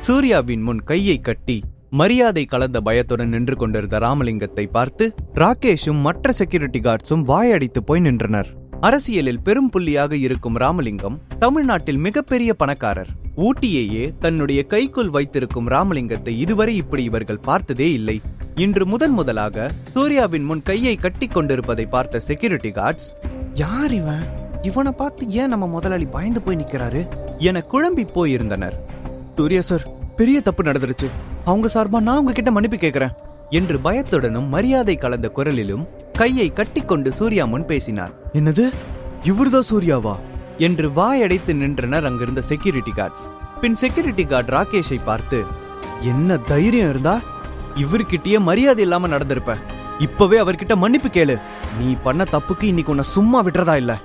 சூர்யாவின் முன் கையை கட்டி மரியாதை கலந்த பயத்துடன் நின்று கொண்டிருந்த ராமலிங்கத்தை பார்த்து ராகேஷும் மற்ற செக்யூரிட்டி கார்ட்ஸும் வாயடித்து போய் நின்றனர். அரசியலில் பெரும் புள்ளியாக இருக்கும் ராமலிங்கம் தமிழ்நாட்டில் மிகப்பெரிய பணக்காரர். ஊட்டியையே தன்னுடைய கைக்குள் வைத்திருக்கும் ராமலிங்கத்தை இதுவரை இப்படி இவர்கள் பார்த்ததே இல்லை. இன்று முதன் முதலாக சூர்யாவின் முன் கையை கட்டி கொண்டிருப்பதை பார்த்த செக்யூரிட்டி கார்ட்ஸ் யார் இவன்? இவனை பார்த்து ஏன் நம்ம முதலாளி பயந்து போய் நிக்கிறாரு என குழம்பி போயிருந்தனர். சூர்யா சார். பெரிய தப்பு நடந்துருச்சு. அவங்க சார்பா நான் உங்ககிட்ட மன்னிப்பு கேட்கிறேன் என்று பயத்துடனும் மரியாதை கலந்த குரலிலும் கையை கட்டிக்கொண்டு சூர்யா முன் பேசினார். என்னது? இவர்தான் சூர்யாவா? என்று வாயடைத்து நின்றனர் அங்கிருந்த செக்யூரிட்டி கார்ட்ஸ் பின் செக்யூரிட்டி கார்டு ராகேஷை பார்த்து என்ன தைரியம் இருந்தா? இவர்கிட்டயே மரியாதை இல்லாம நடந்திருப்ப. இப்பவே அவர்கிட்ட மன்னிப்பு கேளு. நீ பண்ண தப்புக்கு இன்னைக்கு உன்னை சும்மா விட்டுறதா இல்ல?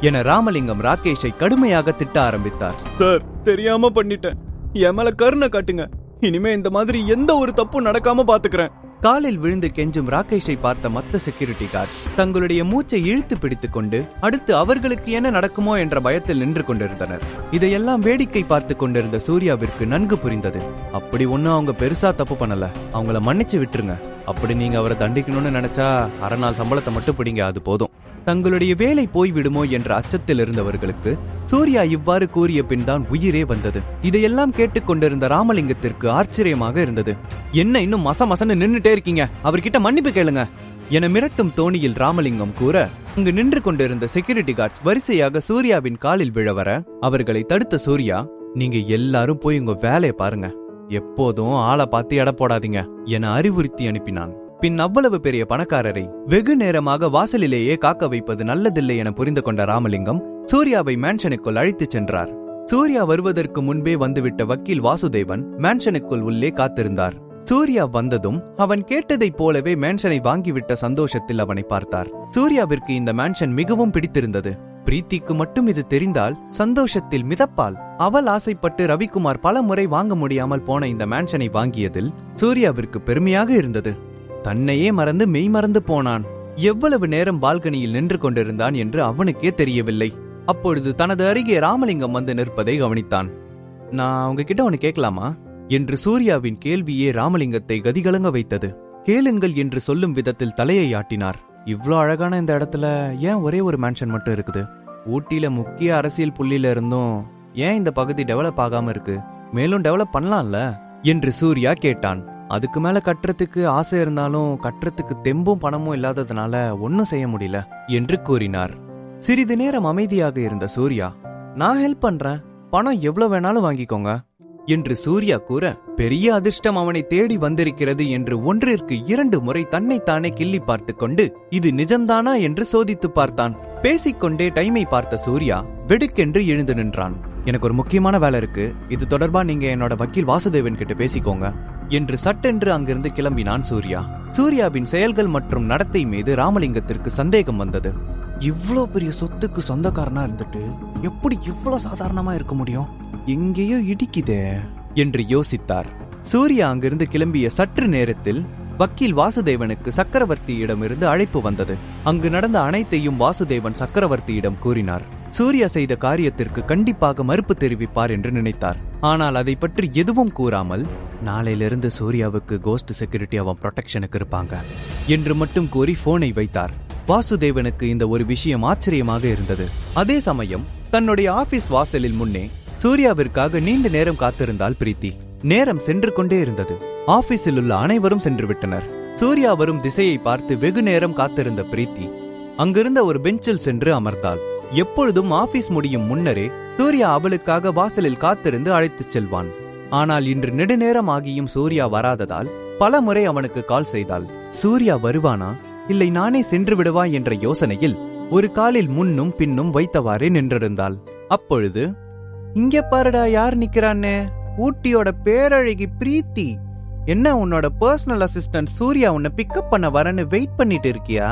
என ராமலிங்கம் ராகேஷை கடுமையாக திட்ட ஆரம்பித்தார். சார் தெரியாம பண்ணிட்டேன். என் மேல கருணை காட்டுங்க. இனிமே இந்த மாதிரி எந்த ஒரு தப்பும் நடக்காம பாத்துக்கிறேன். காலில் விழுந்து கெஞ்சும் ராகேஷை பார்த்த மத்த செக்யூரிட்டி கார்டு தங்களுடைய மூச்சை இழுத்து பிடித்துக் கொண்டு அடுத்து அவர்களுக்கு என்ன நடக்குமோ என்ற பயத்தில் நின்று கொண்டிருந்தனர். இதையெல்லாம் வேடிக்கை பார்த்து கொண்டிருந்த சூர்யாவிற்கு நன்கு புரிந்தது. அப்படி ஒன்னும் அவங்க பெருசா தப்பு பண்ணல. அவங்கள மன்னிச்சு விட்டுருங்க. அப்படி நீங்க அவரை தண்டிக்கணும்னு நினைச்சா அரை நாள் சம்பளத்தை மட்டும் பிடிங்க அது போதும். தங்களுடைய வேலை போய்விடுமோ என்ற அச்சத்தில் இருந்தவர்களுக்கு சூர்யா இவ்வாறு கூறிய பின் தான் உயிரே வந்தது. இதையெல்லாம் கேட்டுக்கொண்டிருந்த ராமலிங்கத்திற்கு ஆச்சரியமாக இருந்தது. என்ன இன்னும் மச மசன்னு நின்னுட்டே இருக்கீங்க? அவர்கிட்ட மன்னிப்பு கேளுங்க. என மிரட்டும் தோணியில் ராமலிங்கம் கூற அங்கு நின்று கொண்டிருந்த செக்யூரிட்டி கார்ட்ஸ் வரிசையாக சூர்யாவின் காலில் விழ வர அவர்களை தடுத்த சூர்யா நீங்க எல்லாரும் போய் உங்க வேலையை பாருங்க. எப்போதும் ஆளை பார்த்து எடை போடாதீங்க என அறிவுறுத்தி அனுப்பினான். பின் அவ்வளவு பெரிய பணக்காரரை வெகு நேரமாக வாசலிலேயே காக்க வைப்பது நல்லதில்லை என புரிந்து கொண்ட ராமலிங்கம் சூர்யாவை மேன்ஷனுக்குள் அழைத்துச் சென்றார். சூர்யா வருவதற்கு முன்பே வந்துவிட்ட வக்கீல் வாசுதேவன் மேன்ஷனுக்குள் உள்ளே காத்திருந்தார். சூர்யா வந்ததும் அவன் கேட்டதைப் போலவே மேன்ஷனை வாங்கிவிட்ட சந்தோஷத்தில் அவனை பார்த்தார். சூர்யாவிற்கு இந்த மேன்ஷன் மிகவும் பிடித்திருந்தது. பிரீத்திக்கு மட்டும் இது தெரிந்தால் சந்தோஷத்தில் மிதப்பால் அவள் ஆசைப்பட்டு ரவிக்குமார் பல முறை வாங்க முடியாமல் போன இந்த மேன்ஷனை வாங்கியதில் சூர்யாவிற்கு பெருமையாக இருந்தது. தன்னையே மறந்து மெய் மறந்து போனான். எவ்வளவு நேரம் பால்கனியில் நின்று கொண்டிருந்தான் என்று அவனுக்கே தெரியவில்லை. அப்பொழுது தனது அருகே ராமலிங்கம் வந்து நிற்பதை கவனித்தான். நான் உங்ககிட்ட ஒன்னு கேட்கலாமா? என்று சூர்யாவின் கேள்வியே ராமலிங்கத்தை கதிகலங்க வைத்தது. கேளுங்கள் என்று சொல்லும் விதத்தில் தலையை ஆட்டினார். இவ்வளோ அழகான இந்த இடத்துல ஏன் ஒரே ஒரு மேன்ஷன் மட்டும் இருக்குது? ஊட்டியில முக்கிய அரசியல் புள்ளியில இருந்தும் ஏன் இந்த பகுதி டெவலப் ஆகாம இருக்கு? மேலும் டெவலப் பண்ணலாம்ல? என்று சூர்யா கேட்டான். அதுக்கு மேல கட்டுறதுக்கு ஆசை இருந்தாலும் கட்டுறதுக்கு தெம்பும் பணமும் இல்லாததுனால ஒன்னும் செய்ய முடியல என்று கூறினார். சிறிது நேரம் அமைதியாக இருந்த சூர்யா நான் ஹெல்ப் பண்றேன். பணம் எவ்வளவு வேணாலும் வாங்கிக்கோங்க என்று சூர்யா கூற பெரிய அதிர்ஷ்டம் அவனை தேடி வந்திருக்கிறது என்று ஒன்றிற்கு இரண்டு முறை தன்னைத்தானே கிள்ளி பார்த்து கொண்டு இது நிஜம்தானா என்று சோதித்து பார்த்தான். பேசிக்கொண்டே டைமை பார்த்த சூர்யா வெடுக்கென்று எழுந்து நின்றான். எனக்கு ஒரு முக்கியமான வேலை இருக்கு. இது தொடர்பா நீங்க என்னோட வக்கீல் வாசுதேவன் கிட்ட பேசிக்கோங்க. என்று சட்டென்று அங்கிருந்து கிளம்பினான் சூர்யா. சூர்யாவின் செயல்கள் மற்றும் நடத்தை மீது ராமலிங்கத்திற்கு சந்தேகம் வந்தது. இவ்வளோ பெரிய சொத்துக்கு சொந்தக்காரனா இருந்துட்டு எப்படி இவ்வளோ சாதாரணமா இருக்க முடியும்? எங்கேயோ இடிக்குதே என்று யோசித்தார். சூர்யா அங்கிருந்து கிளம்பிய சற்று நேரத்தில் வக்கீல் வாசுதேவனுக்கு சக்கரவர்த்தியிடமிருந்து அழைப்பு வந்தது. அங்கு நடந்த அனைத்தையும் வாசுதேவன் சக்கரவர்த்தியிடம் கூறினார். சூர்யா செய்த காரியத்திற்கு கண்டிப்பாக மறுப்பு தெரிவிப்பார் என்று நினைத்தார். ஆனால் அதை பற்றி எதுவும் கூறாமல் நாளையிலிருந்து சூர்யாவுக்கு கோஸ்ட் செக்யூரிட்டி அவன் ப்ரொடெக்ஷனுக்கு இருப்பாங்க என்று மட்டும் கூறி போனை வைத்தார். வாசுதேவனுக்கு இந்த ஒரு விஷயம் ஆச்சரியமாக இருந்தது. அதே சமயம் தன்னுடைய ஆபீஸ் வாசலில் முன்னே சூர்யாவிற்காக நீண்ட நேரம் காத்திருந்தால் பிரீத்தி. நேரம் சென்று கொண்டே இருந்தது. ஆபீஸில் உள்ள அனைவரும் சென்று விட்டனர். சூர்யா வரும் திசையை பார்த்து வெகு நேரம் காத்திருந்த பிரீத்தி அங்கிருந்த ஒரு பெஞ்சில் சென்று அமர்ந்தாள். எப்பொழுதும் ஆபீஸ் முடியும் முன்னரே சூர்யா அவளுக்காக வாசலில் காத்திருந்து அழைத்துச் செல்வான். ஆனால் இன்று நெடுநேரம் ஆகியும் சூர்யா வராததால் பல முறை அவனுக்கு கால் செய்தாள். சூர்யா வருவானா? இல்லை நானே சென்று விடுவா என்ற யோசனையில் ஒரு காலில் முன்னும் பின்னும் வைத்தவாறே நின்றிருந்தாள். அப்பொழுது இங்க பாருடா யார் நிக்கிறான்னு ஊட்டியோட பேரழகி பிரீத்தி. என்ன உன்னோட பர்சனல் அசிஸ்டன்ட் சூர்யா உன்னை பிக்கப் பண்ண வரன்னு வெயிட் பண்ணிட்டு இருக்கியா?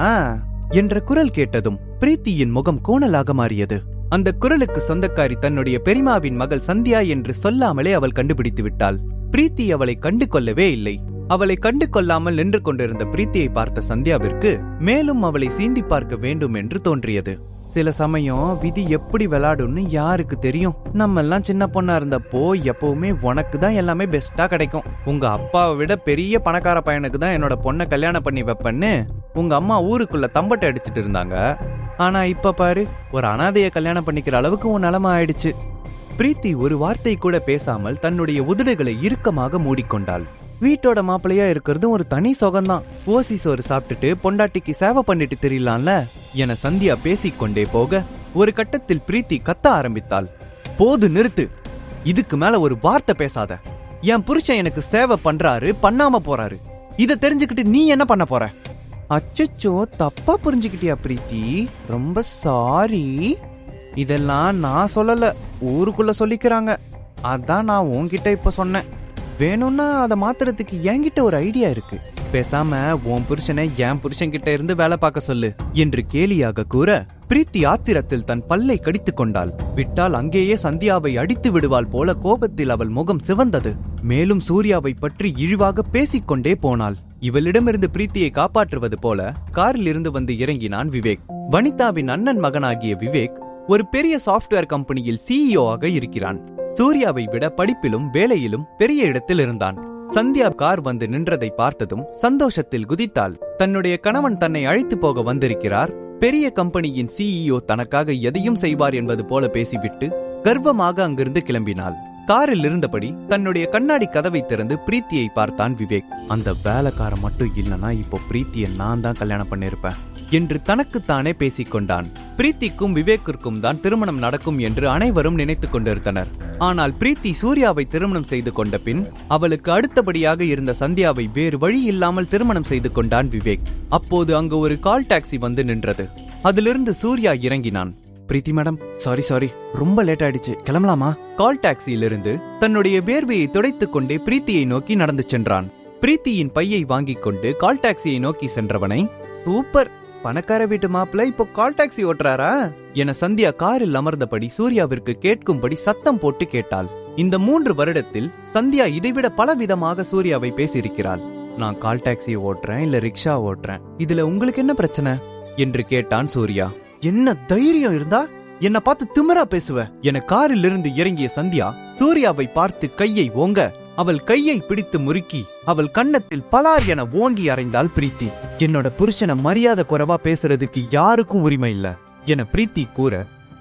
என்ற குரல் கேட்டதும் பிரீத்தியின் முகம் கோணலாக மாறியது. அந்த குரலுக்கு சொந்தக்காரி தன்னுடைய பெரிமாவின் மகள் சந்தியா என்று சொல்லாமலே அவள் கண்டுபிடித்து விட்டாள். பிரீத்தி அவளை கண்டு கொள்ளவே இல்லை. அவளை கண்டு கொள்ளாமல் நின்று கொண்டிருந்த பிரீத்தியை பார்த்த சந்தியாவிற்கு மேலும் அவளை சீண்டி பார்க்க வேண்டும் என்று தோன்றியது. சில சமயம் விதி எப்படி விளாடும்னு யாருக்கு தெரியும்? நம்ம எல்லாம் சின்ன பொண்ணா இருந்தப்போ எப்பவுமே உனக்கு தான் எல்லாமே பெஸ்டா கிடைக்கும். உங்க அப்பாவை விட பெரிய பணக்கார பையனுக்கு தான் என்னோட பொண்ணை கல்யாணம் பண்ணி வைப்பேன்னு உங்க அம்மா ஊருக்குள்ள தம்பட்டை அடிச்சிட்டு இருந்தாங்க. ஆனா இப்ப பாரு ஒரு அனாதைய கல்யாணம் பண்ணிக்கிற அளவுக்கு உன் நிலமை ஆயிடுச்சு. பிரீத்தி ஒரு வார்த்தை கூட பேசாமல் தன்னுடைய உதடுகளை இறுக்கமாக மூடிக்கொண்டாள். வீட்டோட மாப்பிள்ளையா இருக்கிறதும் ஒரு தனி சுகம்தான். ஓசி சோறு சாப்பிட்டுட்டு பொண்டாட்டிக்கு சேவை பண்ணிட்டு தெரியலாம்ல? என சந்தியா பேசிக்கொண்டே போக ஒரு கட்டத்தில் பிரீத்தி கத்த ஆரம்பித்தாள். போது நிறுத்து. இதுக்கு மேல ஒரு வார்த்தை பேசாத. என் புருஷன் எனக்கு சேவை பண்றாரு பண்ணாம போறாரு. இத தெரிஞ்சுக்கிட்டு நீ என்ன பண்ண போற? அச்சச்சோ தப்பா புரிஞ்சுக்கிட்டியா பிரீத்தி? ரொம்ப சாரி. இதெல்லாம் நான் சொல்லல. ஊருக்குள்ள சொல்லிக்கிறாங்க. அதான் நான் உன்கிட்ட இப்ப சொன்னேன். வேணும்னா அதை மாத்துறதுக்கு என்கிட்ட ஒரு ஐடியா இருக்கு. பேசாம உன் புருஷனை என் புருஷன் கிட்ட இருந்து வேலை பார்க்க சொல்லு என்று கேலியாக கூற பிரீத்தி ஆத்திரத்தில் தன் பல்லை கடித்துக் கொண்டாள். விட்டால் அங்கேயே சந்தியாவை அடித்து விடுவாள் போல கோபத்தில் அவள் முகம் சிவந்தது. மேலும் சூர்யாவை பற்றி இழிவாக பேசிக்கொண்டே போனாள். இவளிடமிருந்து பிரீத்தியை காப்பாற்றுவது போல காரில் இருந்து வந்து இறங்கினான் விவேக். வனிதாவின் அண்ணன் மகனாகிய விவேக் ஒரு பெரிய சாஃப்ட்வேர் கம்பெனியில் சிஇஓ ஆக இருக்கிறான். சூர்யாவை விட படிப்பிலும் வேலையிலும் பெரிய இடத்தில் இருந்தான். சந்தியா கார் வந்து நின்றதை பார்த்ததும் சந்தோஷத்தில் குதித்தாள். தன்னுடைய கணவன் தன்னை அழைத்து போக வந்திருக்கிறார். பெரிய கம்பெனியின் சிஇஓ தனக்காக எதையும் செய்வார் என்பது போல பேசிவிட்டு கர்வமாக அங்கிருந்து கிளம்பினாள். காரில் இருந்தபடி தன்னுடைய கண்ணாடி கதவை திறந்து பிரீத்தியை பார்த்தான் விவேக். அந்த வேலைக்காரன் மட்டும் இல்லனா இப்போ பிரீத்தியை நான் தான் கல்யாணம் பண்ணிருப்பேன் என்று தனக்குத்தானே பேசிக்கொண்டான். பிரீத்திக்கும் விவேக்கிற்கும் தான் திருமணம் நடக்கும் என்று அனைவரும் நினைத்துக் கொண்டிருந்தனர். ஆனால் பிரீத்தி சூர்யாவை திருமணம் செய்து கொண்ட பின் அவளுக்கு அடுத்தபடியாக இருந்த சந்தியாவை வேறு வழி இல்லாமல் திருமணம் செய்து கொண்டான் விவேக். அப்போது அங்கு ஒரு கால் டாக்ஸி வந்து நின்றது. அதிலிருந்து சூர்யா இறங்கினான். பிரீத்தி மேடம் சாரி சாரி ரொம்ப லேட் ஆயிடுச்சு. கிளம்பலாமா? கால் டாக்ஸியிலிருந்து தன்னுடைய வேர்வையை துடைத்துக் கொண்டே பிரீத்தியை நோக்கி நடந்து சென்றான். பிரீத்தியின் பையை வாங்கிக் கொண்டு கால் டாக்ஸியை நோக்கி சென்றவனை சூப்பர் பணக்கார வீட்டு மாப்பிள்ள இப்போ கால் டாக்ஸி ஓட்டுறாரா? என சந்தியா காரில் அமர்ந்தபடி சூர்யாவிற்கு கேட்கும்படி சத்தம் போட்டு கேட்டாள். இந்த மூன்று வருடத்தில் சந்தியா இதைவிட பல விதமாக சூர்யாவை பேசியிருக்கிறாள். நான் கால் டாக்ஸி ஓட்டுறேன் இல்ல ரிக்ஷா ஓட்டுறேன். இதுல உங்களுக்கு என்ன பிரச்சனை? என்று கேட்டான் சூர்யா. என்ன தைரியம் இருந்தா? என்ன பார்த்து திமிரா பேசுவ? என காரில் இருந்து இறங்கிய சந்தியா சூர்யாவை பார்த்து கையை ஓங்க அவள் கையை பிடித்து முறுக்கி அவள் கன்னத்தில் பலார் என ஓங்கி அறைந்தாள் பிரீத்தி. என்னோட புருஷனை மரியாதை குறைவா பேசுறதுக்கு யாருக்கும் உரிமை இல்ல என பிரீத்தி கூற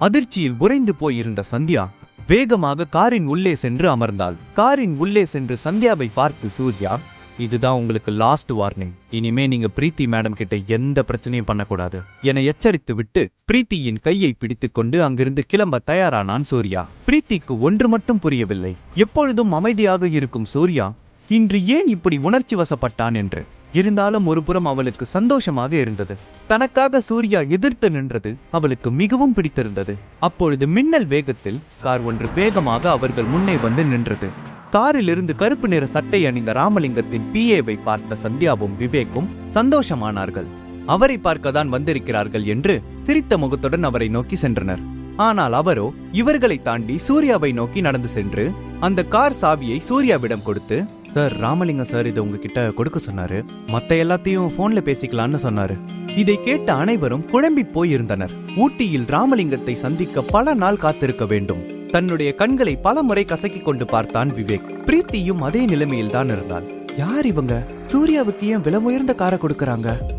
அதிர்ச்சியில் உறைந்து போயிருந்த சந்தியா வேகமாக காரின் உள்ளே சென்று அமர்ந்தாள். காரின் உள்ளே சென்று சந்தியாவை பார்த்து சூர்யா இதுதான் உங்களுக்கு லாஸ்ட் வார்னிங் இனிமே நீங்க பிரீத்தி மேடம் கிட்ட எந்த பிரச்சனையும் பண்ணக்கூடாது என எச்சரித்து விட்டு பிரீத்தியின் கையை பிடித்துக்கொண்டு அங்கிருந்து கிளம்ப தயாரானான் சூர்யா. பிரீத்திக்கு ஒன்று மட்டும் புரியவில்லை. எப்பொழுதும் அமைதியாக இருக்கும் சூர்யா இன்று ஏன் இப்படி உணர்ச்சி வசப்பட்டான் என்று? இருந்தாலும் ஒருபுறம் அவளுக்கு சந்தோஷமாக இருந்தது. தனக்காக சூர்யா எதிர்த்து நின்றது அவளுக்கு மிகவும் பிடித்திருந்தது. அப்பொழுது மின்னல் வேகத்தில் கார் ஒன்று வேகமாக அவர்கள் முன்னே வந்து நின்றது. காரில் இருந்து கருப்பு நிற சட்டை அணிந்த ராமலிங்கத்தின் பிஏவை பார்த்த சந்தியாவும் விவேக்கும் சந்தோஷமானார்கள். அவரை பார்க்க தான் வந்திருக்கிறார்கள் என்று சிரித்த முகத்துடன் அவரை நோக்கி சென்றனர். ஆனால் அவரோ இவர்களை தாண்டி சூர்யாவை நோக்கி நடந்து சென்று அந்த கார் சாவியை சூர்யாவிடம் கொடுத்து சார் ராமலிங்கம் சார் இதை உங்ககிட்ட கொடுக்க சொன்னாரு. மத்த எல்லாத்தையும் போன்ல பேசிக்கலாம்னு சொன்னாரு. இதை கேட்ட அனைவரும் குழம்பி போயிருந்தனர். ஊட்டியில் ராமலிங்கத்தை சந்திக்க பல நாள் காத்திருக்க வேண்டும். தன்னுடைய கண்களை பல முறை கசக்கிக் கொண்டு பார்த்தான் விவேக். பிரீத்தியும் அதே நிலைமையில் தான் இருந்தாள். யார் இவங்க? சூர்யாவுக்கு ஏன் விலை உயர்ந்த காரை கொடுக்கறாங்க?